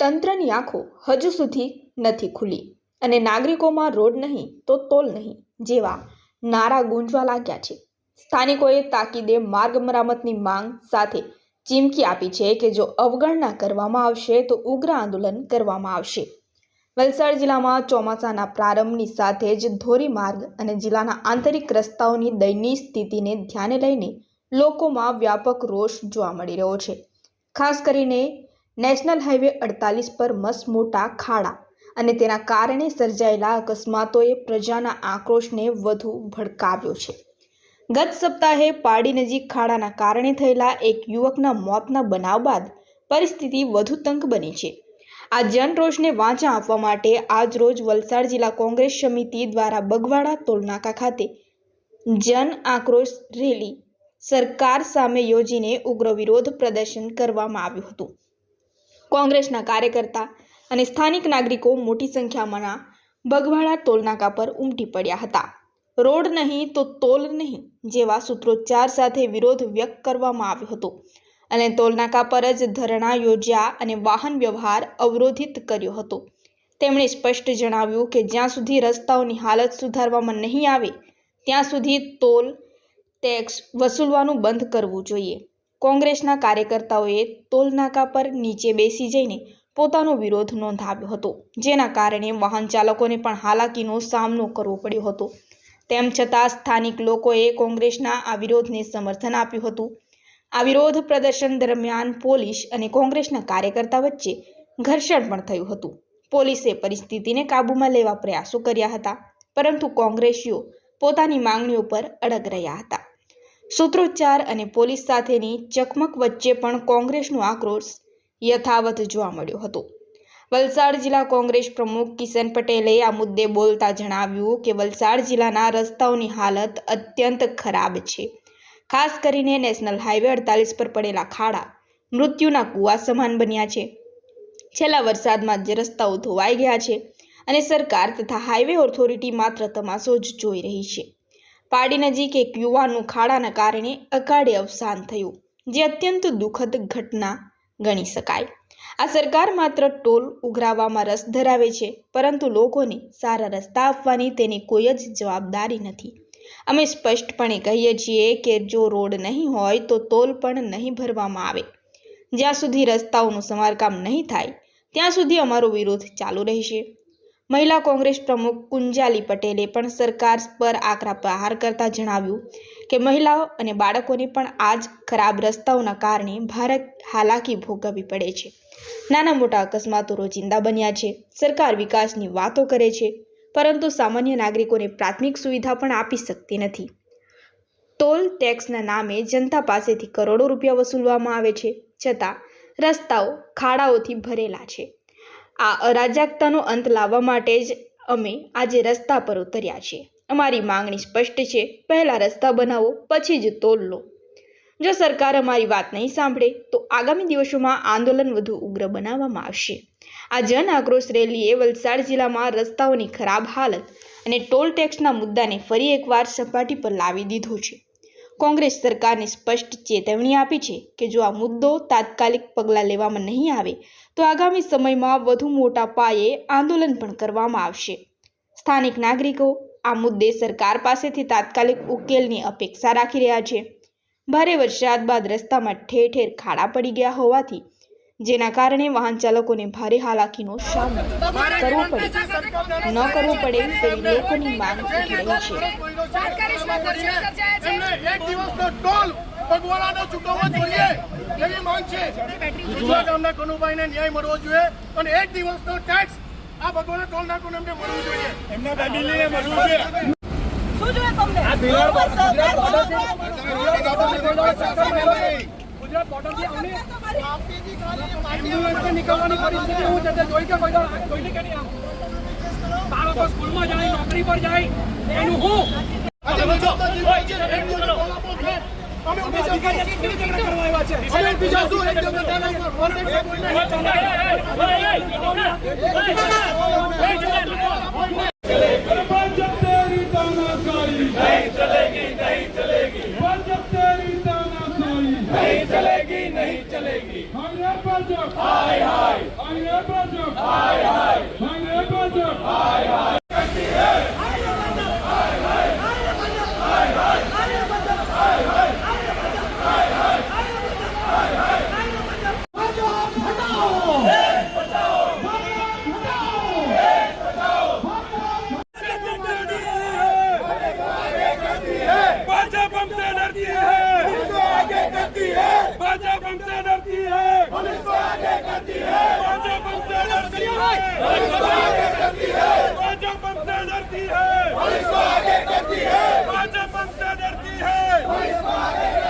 તંત્રની આંખો હજુ સુધી નથી ખુલી અને નાગરિકોમાં રોડ નહીં તો તોલ નહીં જેવા નારા ગુંજવા લાગ્યા છે. સ્થાનિકોએ તાકીદે માર્ગ મરામતની માંગ સાથે ચીમકી આપી છે કે જો અવગણના કરવામાં આવશે તો ઉગ્ર આંદોલન કરવામાં આવશે. વલસાડ જિલ્લામાં ચોમાસાના પ્રારંભની સાથે જ ધોરીમાર્ગ અને જિલ્લાના આંતરિક રસ્તાઓની દયનીય સ્થિતિને ધ્યાને લઈને લોકોમાં વ્યાપક રોષ જોવા મળી રહ્યો છે. ખાસ કરીને નેશનલ હાઈવે અડતાલીસ પર મસમોટા મોટા ખાડા અને તેના કારણે સર્જાયેલા અકસ્માતોએ પ્રજાના આક્રોશને વધુ ભડકાવ્યો છે. ગત સપ્તાહે પાડી નજીક ખાડાના કારણે થયેલા એક યુવકના મોતના બનાવ બાદ પરિસ્થિતિ વધુ તંગ બની છે. આ જનરોષને વાંચા આપવા માટે આજરોજ વલસાડ જિલ્લા કોંગ્રેસ સમિતિ દ્વારા બગવાડા ટોલનાકા ખાતે જન આક્રોશ રેલી સરકાર સામે યોજીને ઉગ્ર વિરોધ પ્રદર્શન કરવામાં આવ્યું હતું. કોંગ્રેસના કાર્યકર્તા અને સ્થાનિક નાગરિકો મોટી સંખ્યામાં બગવાડા ટોલનાકા પર ઉમટી પડ્યા હતા. રોડ નહીં તો તોલ નહીં જેવા સૂત્રોચ્ચાર સાથે વિરોધ વ્યક્ત કરવામાં આવ્યો હતો. અને ટોલનાકા પર જ ધરણા યોજ્યા અને વાહન વ્યવહાર અવરોધિત કર્યો હતો. તેમણે સ્પષ્ટ જણાવ્યું કે જ્યાં સુધી રસ્તાઓની હાલત સુધારવામાં નહીં આવે, ત્યાં સુધી ટોલ ટેક્સ વસૂલવાનું બંધ કરવું જોઈએ. કોંગ્રેસના કાર્યકર્તાઓએ ટોલનાકા પર નીચે બેસી જઈને પોતાનો વિરોધ નોંધાવ્યો હતો, જેના કારણે વાહન ચાલકોને પણ હાલાકીનો સામનો કરવો પડ્યો હતો. તેમ છતાં સ્થાનિક લોકોએ કોંગ્રેસના આ વિરોધને સમર્થન આપ્યું હતું. આ વિરોધ પ્રદર્શન દરમિયાન પોલીસ અને કોંગ્રેસના કાર્યકર્તા વચ્ચે ઘર્ષણ પણ થયું હતું. પોલીસે પરિસ્થિતિને કાબૂમાં લેવા પ્રયાસો કર્યા હતા, પરંતુ કોંગ્રેસીઓ પોતાની માંગણીઓ પર અડગ રહ્યા હતા. સૂત્રોચ્ચાર અને પોલીસ સાથેની ચકમક વચ્ચે પણ કોંગ્રેસનો આક્રોશ યથાવત જોવા મળ્યો હતો. વલસાડ જિલ્લા કોંગ્રેસ પ્રમુખ કિશન પટેલે આ મુદ્દે બોલતા જણાવ્યું કે વલસાડ જિલ્લાના રસ્તાઓની હાલત અત્યંત ખરાબ છે. ખાસ કરીને નેશનલ હાઈવે અડતાલીસ પર પડેલા ખાડા મૃત્યુના કૂવા સમાન બન્યા છે. છેલ્લા વરસાદમાં જે રસ્તાઓ ધોવાઈ ગયા છે અને સરકાર તથા હાઈવે ઓથોરિટી માત્ર તમાશો જ જોઈ રહી છે. પાડી નજીક એક યુવાનનું ખાડાના કારણે અકાળે અવસાન થયું, જે અત્યંત દુઃખદ ઘટના ગણી શકાય. આ સરકાર માત્ર ટોલ ઉઘરાવવામાં રસ ધરાવે છે, પરંતુ લોકોને સારા રસ્તા આપવાની તેની કોઈ જ જવાબદારી નથી. અમે સ્પષ્ટપણે કહીએ છીએ કે જો રોડ નહીં હોય તો ટોલ પણ નહીં ભરવામાં આવે. જ્યાં સુધી રસ્તાઓનું સમારકામ નહીં થાય, ત્યાં સુધી અમારો વિરોધ ચાલુ રહેશે. મહિલા કોંગ્રેસ પ્રમુખ કુંજાલી પટેલે પણ સરકાર પર આકરા પ્રહાર કરતા જણાવ્યું કે મહિલાઓ અને બાળકોને પણ આ જ ખરાબ રસ્તાઓના કારણે ભારત હાલાકી ભોગવવી પડે છે. નાના મોટા અકસ્માતો રોજિંદા બન્યા છે. સરકાર વિકાસની વાતો કરે છે, પરંતુ સામાન્ય નાગરિકોને પ્રાથમિક સુવિધા પણ આપી શકતી નથી. ટોલ ટેક્સના નામે જનતા પાસેથી કરોડો રૂપિયા વસૂલવામાં આવે છે, છતાં રસ્તાઓ ખાડાઓથી ભરેલા છે. આ અરાજકતાનો અંત લાવવા માટે જ અમે આજે રસ્તા પર ઉતર્યા છીએ. અમારી માંગણી સ્પષ્ટ છે. પહેલાં રસ્તા બનાવો, પછી જ તોલ લો. જો સરકાર અમારી વાત નહીં સાંભળે, તો આગામી દિવસોમાં આંદોલન વધુ ઉગ્ર બનાવવામાં આવશે. આ જન આક્રોશ રેલીએ વલસાડ જિલ્લામાં રસ્તાઓની ખરાબ હાલત અને ટોલ ટેક્સના મુદ્દાને ફરી એકવાર સપાટી પર લાવી દીધો છે. કોંગ્રેસ સરકારને સ્પષ્ટ ચેતવણી આપી છે કે જો આ મુદ્દો તાત્કાલિક પગલાં લેવામાં નહીં આવે, તો આગામી સમયમાં વધુ મોટા પાયે આંદોલન પણ કરવામાં આવશે. સ્થાનિક નાગરિકો આ મુદ્દે સરકાર પાસેથી તાત્કાલિક ઉકેલની અપેક્ષા રાખી રહ્યા છે. ભારે વરસાદ બાદ રસ્તામાં ઠેર ઠેર ખાડા પડી ગયા હોવાથી જેના કારણે વાહન ચાલકોને ભારે હાલાકીનો સામનો કરવો પડે. ન કરવો પડે તેવી લોકોની માંગ ઉઠી રહી છે. ગુજરાત બોર્ડરથી છે. એમ્બ્યુલન્સને નીકળવાની પરિસ્થિતિ હું છે જોઈ કે કોઈ જોઈ કે નહીં બાળકો સ્કૂલમાં જાય નોકરી પર જાય એનું હું અમે બીજા શું नहीं चलेगी नहीं चलेगी हाय हाय हाय हाय हाय हाय हाय डरती है डरती है